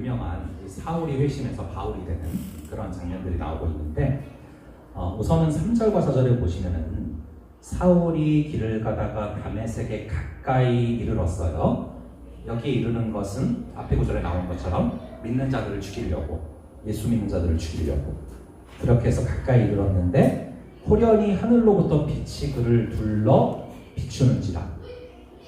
유명한 이 사울이 회심해서 바울이 되는 그런 장면들이 나오고 있는데 어, 우선은 3절과 4절을 보시면은 사울이 길을 가다가 다메섹에 가까이 이르렀어요. 여기에 이르는 것은 앞에 구절에 나온 것처럼 믿는 자들을 죽이려고 예수 믿는 자들을 죽이려고 그렇게 해서 가까이 이르렀는데 호련히 하늘로부터 빛이 그를 둘러 비추는지라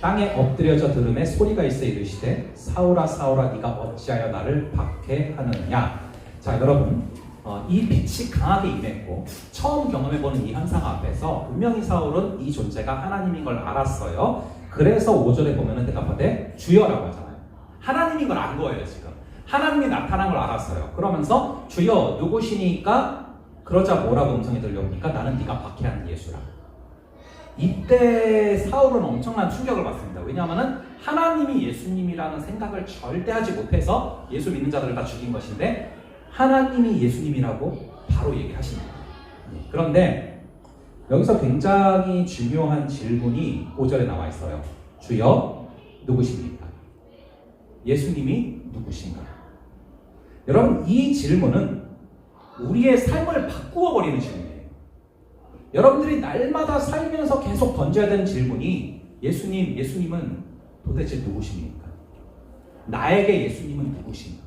땅에 엎드려져 들음에 소리가 있어 이르시되 사울아 사울아 네가 어찌하여 나를 박해하느냐? 자 여러분 어, 이 빛이 강하게 임했고 처음 경험해보는 이 현상 앞에서 분명히 사울은 이 존재가 하나님인 걸 알았어요. 그래서 5절에 보면은 대답하되 주여라고 하잖아요. 하나님인 걸 안 거예요 지금. 하나님이 나타난 걸 알았어요. 그러면서 주여 누구시니까? 그러자 뭐라고 음성이 들려옵니까? 나는 네가 박해하는 예수라 이때 사울은 엄청난 충격을 받습니다. 왜냐하면 하나님이 예수님이라는 생각을 절대 하지 못해서 예수 믿는 자들을 다 죽인 것인데 하나님이 예수님이라고 바로 얘기하십니다. 그런데 여기서 굉장히 중요한 질문이 5절에 나와 있어요. 주여 누구십니까? 예수님이 누구신가? 여러분 이 질문은 우리의 삶을 바꾸어 버리는 질문이에요. 여러분들이 날마다 살면서 계속 던져야 되는 질문이 예수님, 예수님은 도대체 누구십니까? 나에게 예수님은 누구신가?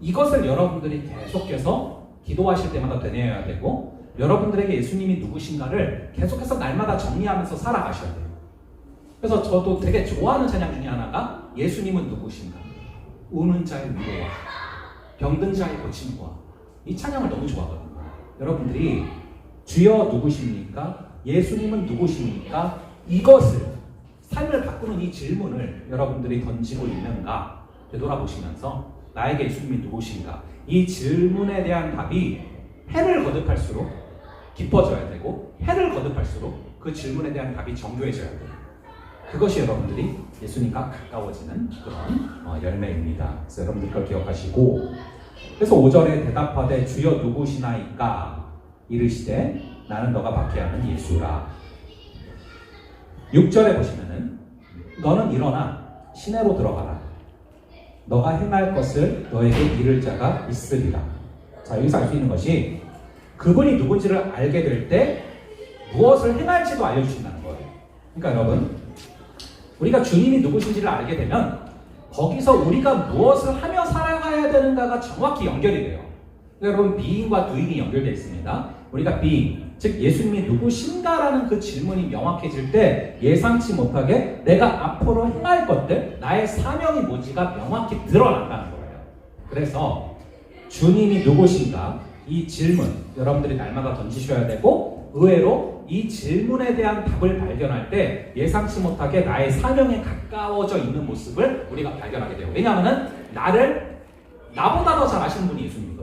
이것을 여러분들이 계속해서 기도하실 때마다 되뇌어야 되고 여러분들에게 예수님이 누구신가를 계속해서 날마다 정리하면서 살아가셔야 돼요. 그래서 저도 되게 좋아하는 찬양 중에 하나가 예수님은 누구신가? 우는 자의 위로와 병든 자의 고침과 이 찬양을 너무 좋아하거든요. 여러분들이 주여 누구십니까? 예수님은 누구십니까? 이것을 삶을 바꾸는 이 질문을 여러분들이 던지고 있는가 되돌아보시면서 나에게 예수님이 누구신가? 이 질문에 대한 답이 해를 거듭할수록 깊어져야 되고 해를 거듭할수록 그 질문에 대한 답이 정교해져야 돼요. 그것이 여러분들이 예수님과 가까워지는 그런 어, 열매입니다. 그래서 여러분들 그걸 기억하시고 그래서 5절에 대답하되 주여 누구시나이까 이르시되 나는 너가 박해하는 예수라. 6절에 보시면은 너는 일어나 시내로 들어가라. 너가 행할 것을 너에게 이를 자가 있으리라. 자, 여기서 알 수 있는 것이 그분이 누군지를 알게 될 때 무엇을 행할지도 알려주신다는 거예요. 그러니까 여러분, 우리가 주님이 누구신지를 알게 되면 거기서 우리가 무엇을 하며 살아가야 되는가가 정확히 연결이 돼요. 그러니까 여러분, 비인과 두인이 연결되어 있습니다. 우리가 비, 즉 예수님이 누구신가라는 그 질문이 명확해질 때 예상치 못하게 내가 앞으로 행할 것들, 나의 사명이 뭔지가 명확히 드러난다는 거예요. 그래서 주님이 누구신가 이 질문 여러분들이 날마다 던지셔야 되고 의외로 이 질문에 대한 답을 발견할 때 예상치 못하게 나의 사명에 가까워져 있는 모습을 우리가 발견하게 돼요. 왜냐하면 나를 나보다 더 잘 아시는 분이 예수님이거든요.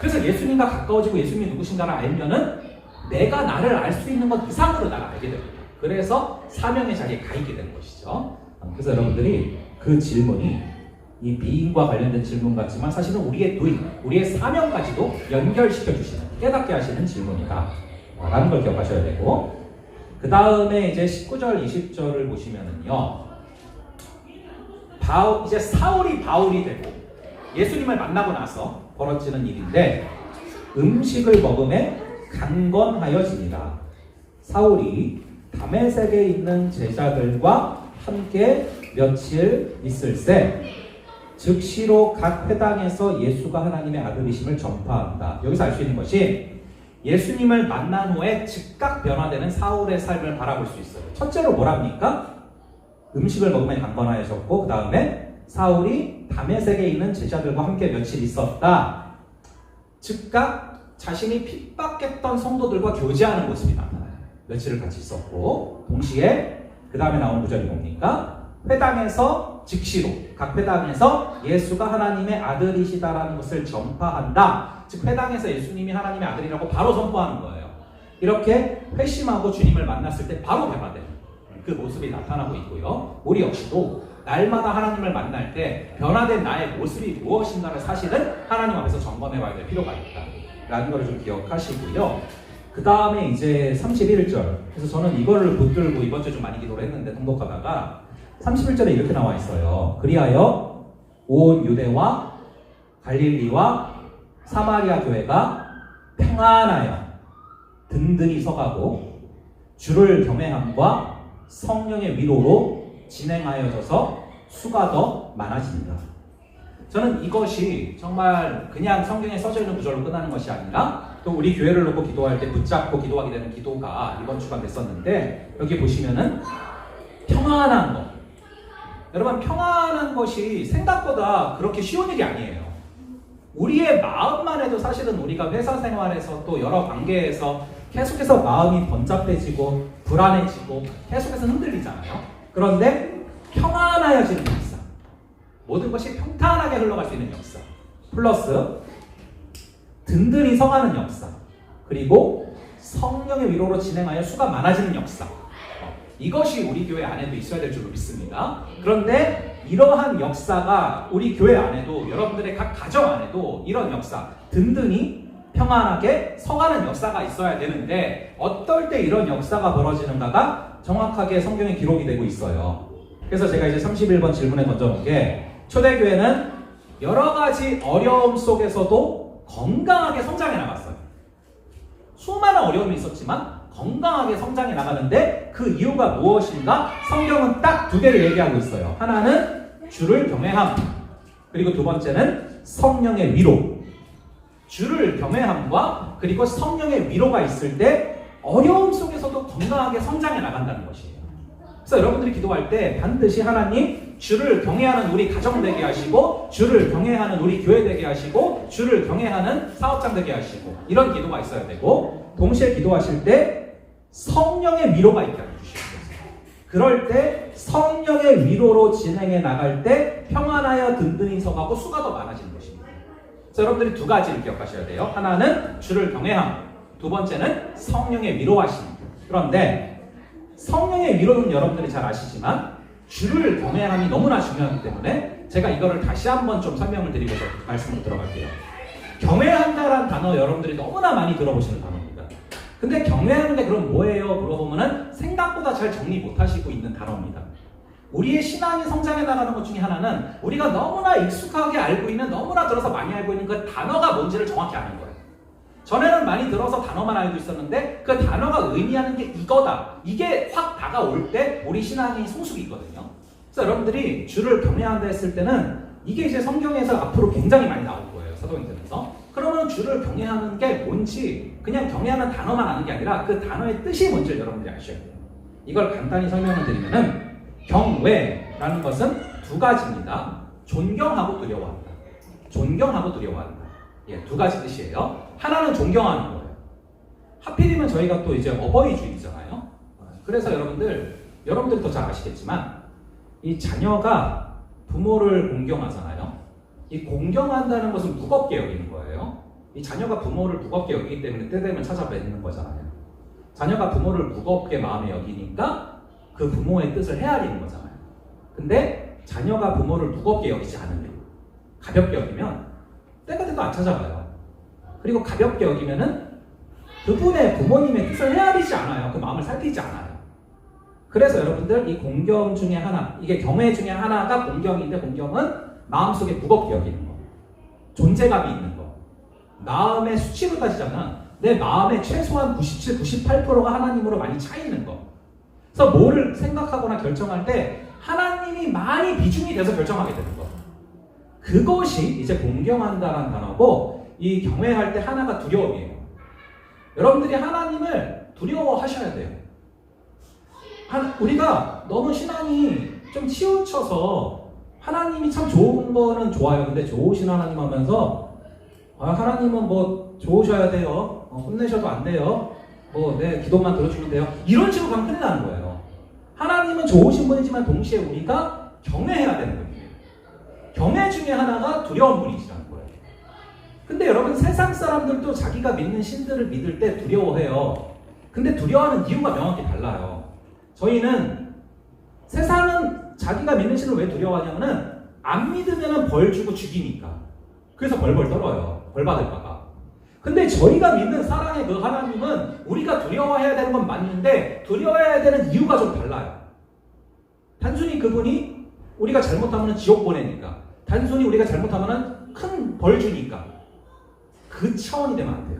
그래서 예수님과 가까워지고 예수님이 누구신가를 알면은 내가 나를 알 수 있는 것 이상으로 나를 알게 됩니다. 그래서 사명의 자리에 가 있게 되는 것이죠. 그래서 여러분들이 그 질문이 이 비인과 관련된 질문 같지만 사실은 우리의 도인, 우리의 사명까지도 연결시켜 주시는 깨닫게 하시는 질문이다. 라는 걸 기억하셔야 되고 그 다음에 이제 19절, 20절을 보시면은요. 바울, 이제 사울이 바울이 되고 예수님을 만나고 나서 벌어지는 일인데 음식을 먹음에 강건하여지니라. 사울이 다메섹에 있는 제자들과 함께 며칠 있을새 즉시로 각 회당에서 예수가 하나님의 아들이심을 전파한다. 여기서 알 수 있는 것이 예수님을 만난 후에 즉각 변화되는 사울의 삶을 바라볼 수 있어요. 첫째로 뭐랍니까? 음식을 먹으면 강건하여졌고 그 다음에 사울이 다메섹에 있는 제자들과 함께 며칠 있었다. 즉각 자신이 핍박했던 성도들과 교제하는 모습이 나타나요. 며칠을 같이 있었고 동시에 그 다음에 나오는 구절이 뭡니까? 회당에서 즉시로 각 회당에서 예수가 하나님의 아들이시다라는 것을 전파한다. 즉 회당에서 예수님이 하나님의 아들이라고 바로 선포하는 거예요. 이렇게 회심하고 주님을 만났을 때 바로 변화되는 그 모습이 나타나고 있고요. 우리 역시도 날마다 하나님을 만날 때 변화된 나의 모습이 무엇인가를 사실은 하나님 앞에서 점검해 봐야 될 필요가 있다. 라는 것을 좀 기억하시고요. 그 다음에 이제 31절. 그래서 저는 이거를 붙들고 이번 주에 좀 많이 기도를 했는데 통독하다가 31절에 이렇게 나와 있어요. 그리하여 온 유대와 갈릴리와 사마리아 교회가 평안하여 든든히 서가고 주를 경외함과 성령의 위로로 진행하여져서 수가 더 많아집니다. 저는 이것이 정말 그냥 성경에 써져 있는 구절로 끝나는 것이 아니라 또 우리 교회를 놓고 기도할 때 붙잡고 기도하게 되는 기도가 이번 주간 됐었는데 여기 보시면은 평안한 것. 여러분 평안한 것이 생각보다 그렇게 쉬운 일이 아니에요. 우리의 마음만 해도 사실은 우리가 회사 생활에서 또 여러 관계에서 계속해서 마음이 번잡해지고 불안해지고 계속해서 흔들리잖아요. 그런데 평안하여지는 역사. 모든 것이 평탄하게 흘러갈 수 있는 역사. 플러스 든든히 서가는 역사. 그리고 성령의 위로로 진행하여 수가 많아지는 역사. 어, 이것이 우리 교회 안에도 있어야 될 줄로 믿습니다. 그런데 이러한 역사가 우리 교회 안에도 여러분들의 각 가정 안에도 이런 역사 든든히 평안하게 서가는 역사가 있어야 되는데 어떨 때 이런 역사가 벌어지는가가 정확하게 성경에 기록이 되고 있어요. 그래서 제가 이제 31번 질문에 던져놓은 게 초대교회는 여러 가지 어려움 속에서도 건강하게 성장해 나갔어요. 수많은 어려움이 있었지만 건강하게 성장해 나가는데 그 이유가 무엇인가? 성경은 딱 두 개를 얘기하고 있어요. 하나는 주를 경외함. 그리고 두 번째는 성령의 위로. 주를 경외함과 그리고 성령의 위로가 있을 때 어려움 속에서도 건강하게 성장해 나간다는 것이에요. 그래서 여러분들이 기도할 때 반드시 하나님 주를 경외하는 우리 가정 되게 하시고 주를 경외하는 우리 교회 되게 하시고 주를 경외하는 사업장 되게 하시고 이런 기도가 있어야 되고 동시에 기도하실 때 성령의 위로가 있게 해주시옵소서. 그럴 때 성령의 위로로 진행해 나갈 때 평안하여 든든히 서가고 수가 더 많아지는 것입니다. 그래서 여러분들이 두 가지를 기억하셔야 돼요. 하나는 주를 경외함, 두 번째는 성령의 위로하심. 그런데 성령의 위로는 여러분들이 잘 아시지만 주를 경외함이 너무나 중요하기 때문에 제가 이거를 다시 한번 좀 설명을 드리고서 말씀으로 들어갈게요. 경외한다라는 단어 여러분들이 너무나 많이 들어보시는 단어입니다. 근데 경외하는 게 그럼 뭐예요? 물어보면은 생각보다 잘 정리 못 하시고 있는 단어입니다. 우리의 신앙이 성장해 나가는 것 중에 하나는 우리가 너무나 익숙하게 알고 있는 너무나 들어서 많이 알고 있는 그 단어가 뭔지를 정확히 아는 거예요. 전에는 많이 들어서 단어만 알고 있었는데 그 단어가 의미하는 게 이거다. 이게 확 다가올 때 우리 신앙이 성숙이거든요. 그래서 여러분들이 주를 경외한다 했을 때는 이게 이제 성경에서 앞으로 굉장히 많이 나올 거예요. 사도행전에서. 그러면 주를 경외하는 게 뭔지 그냥 경외하는 단어만 아는 게 아니라 그 단어의 뜻이 뭔지를 여러분들이 아셔야 돼요. 이걸 간단히 설명을 드리면은 경외라는 것은 두 가지입니다. 존경하고 두려워한다. 존경하고 두려워한다. 예, 두 가지 뜻이에요. 하나는 존경하는 거예요. 하필이면 저희가 또 이제 어버이주의잖아요. 그래서 여러분들, 여러분들이 더잘 아시겠지만, 이 자녀가 부모를 공경하잖아요. 이 공경한다는 것은 무겁게 여기는 거예요. 이 자녀가 부모를 무겁게 여기기 때문에 때 되면 찾아뵙는 거잖아요. 자녀가 부모를 무겁게 마음에 여기니까 그 부모의 뜻을 헤아리는 거잖아요. 근데 자녀가 부모를 무겁게 여기지 않으면, 가볍게 여기면 때가 돼도 안 찾아가요. 그리고 가볍게 여기면은 그분의 부모님의 뜻을 헤아리지 않아요. 그 마음을 살피지 않아요. 그래서 여러분들 이 공경 중에 하나, 이게 경외 중에 하나가 공경인데 공경은 마음속에 무겁게 여기는 거. 존재감이 있는 거. 마음의 수치로 따지자면 내 마음의 최소한 97, 98%가 하나님으로 많이 차 있는 거. 그래서 뭐를 생각하거나 결정할 때 하나님이 많이 비중이 돼서 결정하게 되는 거. 그것이 이제 공경한다는 단어고 이 경외할 때 하나가 두려움이에요. 여러분들이 하나님을 두려워하셔야 돼요. 한, 우리가 너무 신앙이 좀 치우쳐서 하나님이 참 좋은 거는 좋아요. 근데 좋으신 하나님 하면서 아, 하나님은 뭐 좋으셔야 돼요. 어, 혼내셔도 안 돼요. 뭐내 기도만 들어주면 돼요. 이런 식으로 가면 큰일 나는 거예요. 하나님은 좋으신 분이지만 동시에 우리가 경외해야 되는 분이에요. 경외 중에 하나가 두려운 거예요. 근데 여러분 세상 사람들도 자기가 믿는 신들을 믿을 때 두려워해요. 근데 두려워하는 이유가 명확히 달라요. 저희는 세상은 자기가 믿는 신을 왜 두려워하냐면은 안 믿으면 벌 주고 죽이니까. 그래서 벌벌 떨어요. 벌 받을까봐. 근데 저희가 믿는 사랑의 그 하나님은 우리가 두려워해야 되는 건 맞는데 두려워해야 되는 이유가 좀 달라요. 단순히 그분이 우리가 잘못하면 지옥 보내니까. 단순히 우리가 잘못하면은 큰벌 주니까 그 차원이 되면 안 돼요.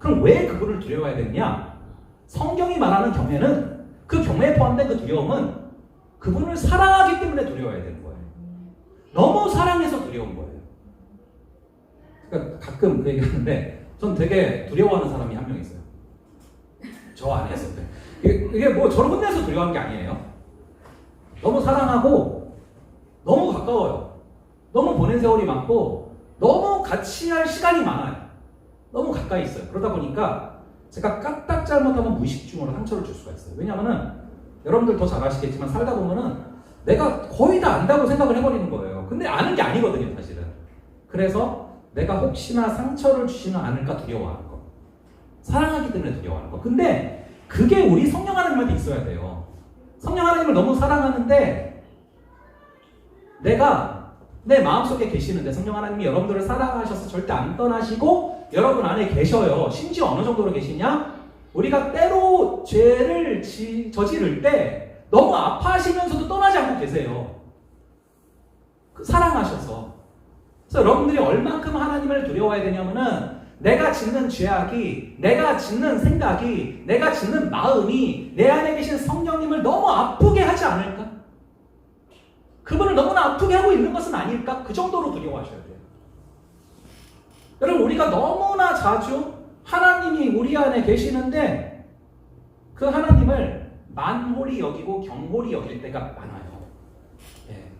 그럼 왜 그분을 두려워해야 되느냐? 성경이 말하는 경외는 그 경외에 포함된 그 두려움은 그분을 사랑하기 때문에 두려워해야 되는 거예요. 너무 사랑해서 두려운 거예요. 그러니까 가끔 그 얘기 하는데 전 되게 두려워하는 사람이 한 명 있어요. 저 안에서. 이게, 이게 뭐 저를 혼내서 두려워하는 게 아니에요. 너무 사랑하고 너무 가까워요. 너무 보낸 세월이 많고 너무 같이 할 시간이 많아요. 너무 가까이 있어요. 그러다 보니까 제가 까딱 잘못하면 무의식중으로 상처를 줄 수가 있어요. 왜냐하면은 여러분들 더 잘 아시겠지만 살다 보면은 내가 거의 다 안다고 생각을 해버리는 거예요. 근데 아는 게 아니거든요, 사실은. 그래서 내가 혹시나 상처를 주지는 않을까 두려워하는 거. 사랑하기 때문에 두려워하는 거. 근데 그게 우리 성령 하나님한테 있어야 돼요. 성령 하나님을 너무 사랑하는데 내가 내 마음속에 계시는데 성령 하나님이 여러분들을 사랑하셔서 절대 안 떠나시고 여러분 안에 계셔요. 심지어 어느 정도로 계시냐? 우리가 때로 죄를 지- 저지를 때 너무 아파하시면서도 떠나지 않고 계세요. 그 사랑하셔서. 그래서 여러분들이 얼만큼 하나님을 두려워해야 되냐면은 내가 짓는 죄악이, 내가 짓는 생각이, 내가 짓는 마음이 내 안에 계신 성령님을 너무 아프게 하지 않을까? 그분을 너무나 아프게 하고 있는 것은 아닐까? 그 정도로 두려워하셔야 돼요. 여러분, 우리가 너무나 자주 하나님이 우리 안에 계시는데 그 하나님을 만홀히 여기고 경홀히 여길 때가 많아요. 예.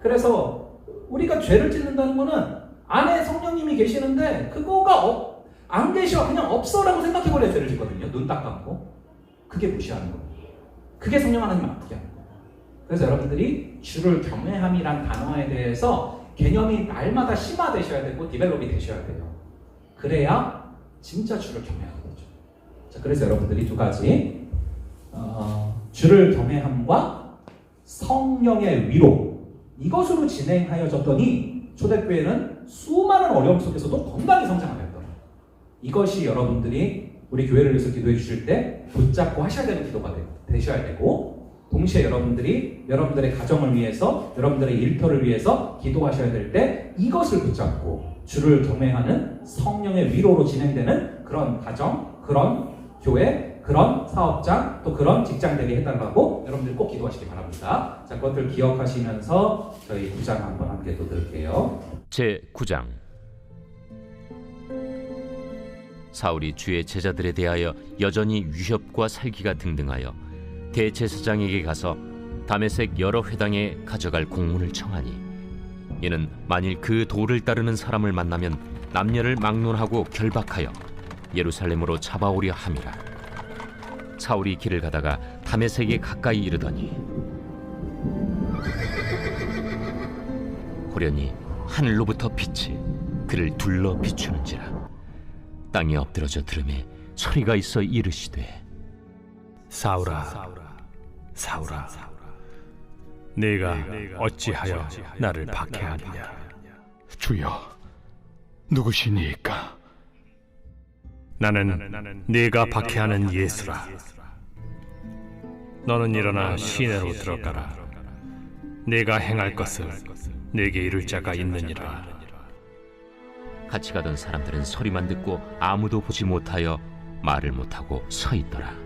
그래서 우리가 죄를 짓는다는 거는 안에 성령님이 계시는데 그거가 없, 안 계셔 그냥 없어라고 생각해버려 죄를 짓거든요. 눈 딱 감고 그게 무시하는 거예요. 그게 성령 하나님 아프게 하는 거예요. 그래서 여러분들이 주를 경외함이란 단어에 대해서 개념이 날마다 심화되셔야 되고 디벨롭이 되셔야 돼요. 그래야 진짜 주를 경외하는 거죠. 자, 그래서 여러분들이 두 가지 어, 주를 경외함과 성령의 위로 이것으로 진행하여졌더니 초대교회는 수많은 어려움 속에서도 건강히 성장하였더라. 이것이 여러분들이 우리 교회를 위해서 기도해 주실 때 붙잡고 하셔야 되는 기도가 되, 되셔야 되고 동시에 여러분들이 여러분들의 가정을 위해서 여러분들의 일터를 위해서 기도하셔야 될 때 이것을 붙잡고 주를 경외하는 성령의 위로로 진행되는 그런 가정, 그런 교회, 그런 사업장, 또 그런 직장 되게 해달라고 여러분들 꼭 기도하시기 바랍니다. 자, 그것들 기억하시면서 저희 구장 한번 함께 또 들을게요. 제 9장 사울이 주의 제자들에 대하여 여전히 위협과 살기가 등등하여 대제사장에게 가서 다메섹 여러 회당에 가져갈 공문을 청하니 이는 만일 그 도를 따르는 사람을 만나면 남녀를 막론하고 결박하여 예루살렘으로 잡아오려 함이라. 사울이 길을 가다가 다메섹에 가까이 이르더니 호련히 하늘로부터 빛이 그를 둘러 비추는지라. 땅에 엎드러져 들음에 소리가 있어 이르시되 사울아, 사울아, 내가 어찌하여 나를 박해하느냐? 주여, 누구시니까? 나는 네가 박해하는 예수라. 너는 일어나 시내로 들어가라. 내가 행할 것을 내게 이룰 자가 있느니라. 같이 가던 사람들은 소리만 듣고 아무도 보지 못하여 말을 못하고 서 있더라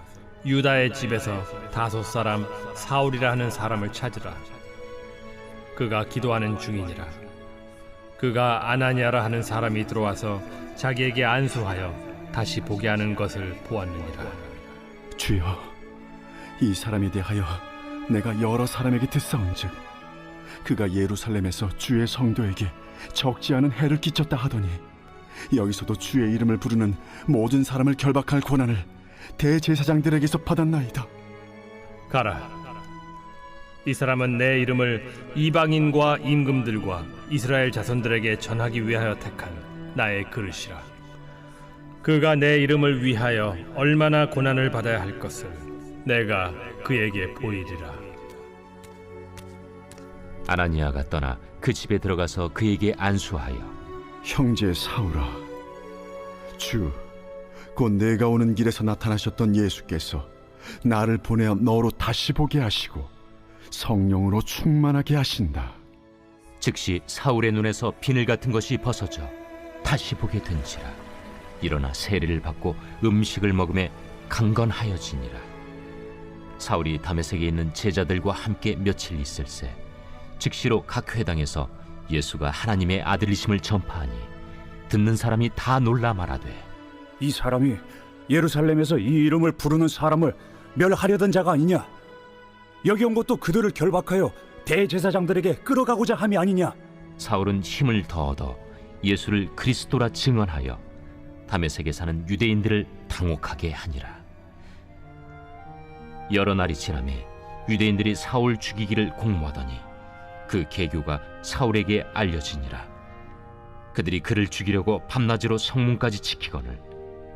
유다의 집에서 다섯 사람 사울이라 하는 사람을 찾으라. 그가 기도하는 중이니라. 그가 아나니아라 하는 사람이 들어와서 자기에게 안수하여 다시 보게 하는 것을 보았느니라. 주여, 이 사람에 대하여 내가 여러 사람에게 듣사온즉 그가 예루살렘에서 주의 성도에게 적지 않은 해를 끼쳤다 하더니 여기서도 주의 이름을 부르는 모든 사람을 결박할 권한을 대제사장들에게서 받았나이다. 가라. 이 사람은 내 이름을 이방인과 임금들과 이스라엘 자손들에게 전하기 위하여 택한 나의 그릇이라. 그가 내 이름을 위하여 얼마나 고난을 받아야 할 것을 내가 그에게 보이리라. 아나니아가 떠나 그 집에 들어가서 그에게 안수하여 형제 사울아 주 곧 내가 오는 길에서 나타나셨던 예수께서 나를 보내어 너로 다시 보게 하시고 성령으로 충만하게 하신다. 즉시 사울의 눈에서 비늘 같은 것이 벗어져 다시 보게 된지라. 일어나 세례를 받고 음식을 먹음에 강건하여지니라. 사울이 다메섹에 있는 제자들과 함께 며칠 있을새 즉시로 각 회당에서 예수가 하나님의 아들이심을 전파하니 듣는 사람이 다 놀라 말하되 이 사람이 예루살렘에서 이 이름을 부르는 사람을 멸하려던 자가 아니냐? 여기 온 것도 그들을 결박하여 대제사장들에게 끌어가고자 함이 아니냐? 사울은 힘을 더 얻어 예수를 그리스도라 증언하여 다메섹에 사는 유대인들을 당혹하게 하니라. 여러 날이 지나매 유대인들이 사울 죽이기를 공모하더니 그 계교가 사울에게 알려지니라. 그들이 그를 죽이려고 밤낮으로 성문까지 지키거늘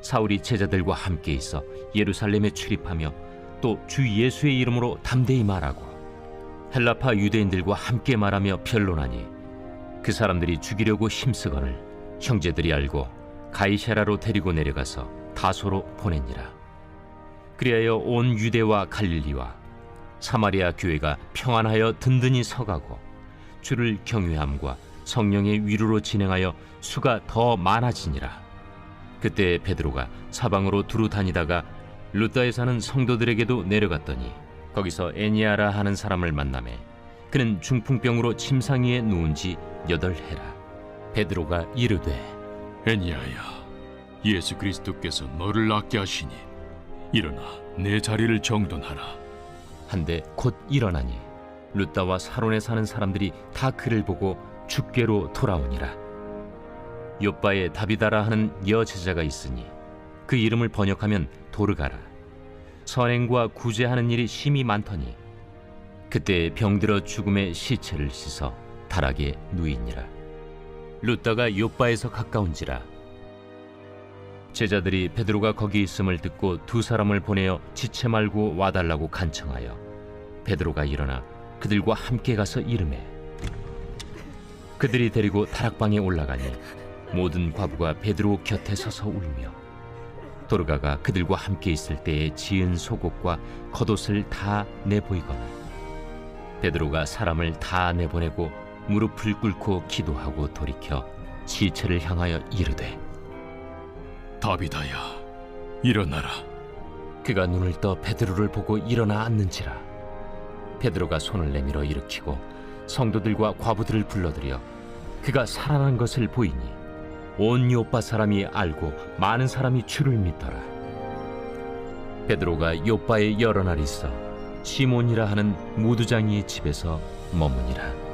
사울이 제자들과 함께 있어 예루살렘에 출입하며 또 주 예수의 이름으로 담대히 말하고 헬라파 유대인들과 함께 말하며 변론하니 그 사람들이 죽이려고 힘쓰거늘 형제들이 알고 가이사라로 데리고 내려가서 다소로 보내니라. 그리하여 온 유대와 갈릴리와 사마리아 교회가 평안하여 든든히 서가고 주를 경외함과 성령의 위로로 진행하여 수가 더 많아지니라. 그때 베드로가 사방으로 두루 다니다가 루다에 사는 성도들에게도 내려갔더니 거기서 애니아라 하는 사람을 만나매 그는 중풍병으로 침상 위에 누운 지 여덟 해라. 베드로가 이르되 애니아야, 예수 그리스도께서 너를 낫게 하시니 일어나 내 자리를 정돈하라. 한데 곧 일어나니 루다와 사론에 사는 사람들이 다 그를 보고 죽게로 돌아오니라. 요바에 다비다라 하는 여제자가 있으니 그 이름을 번역하면 도르가라. 선행과 구제하는 일이 심히 많더니 그때 병들어 죽음의 시체를 씻어 다락에 누이니라. 루다가 요바에서 가까운지라 제자들이 베드로가 거기 있음을 듣고 두 사람을 보내어 지체 말고 와달라고 간청하여 베드로가 일어나 그들과 함께 가서 이름해 그들이 데리고 다락방에 올라가니 모든 과부가 베드로 곁에 서서 울며 도르가가 그들과 함께 있을 때에 지은 속옷과 겉옷을 다 내보이거늘 베드로가 사람을 다 내보내고 무릎을 꿇고 기도하고 돌이켜 시체를 향하여 이르되 다비다야, 일어나라. 그가 눈을 떠 베드로를 보고 일어나 앉는지라 베드로가 손을 내밀어 일으키고 성도들과 과부들을 불러들여 그가 살아난 것을 보이니 온 요빠 사람이 알고 많은 사람이 주를 믿더라. 베드로가 요빠에 여러 날 있어 시몬이라 하는 무두장이의 집에서 머무니라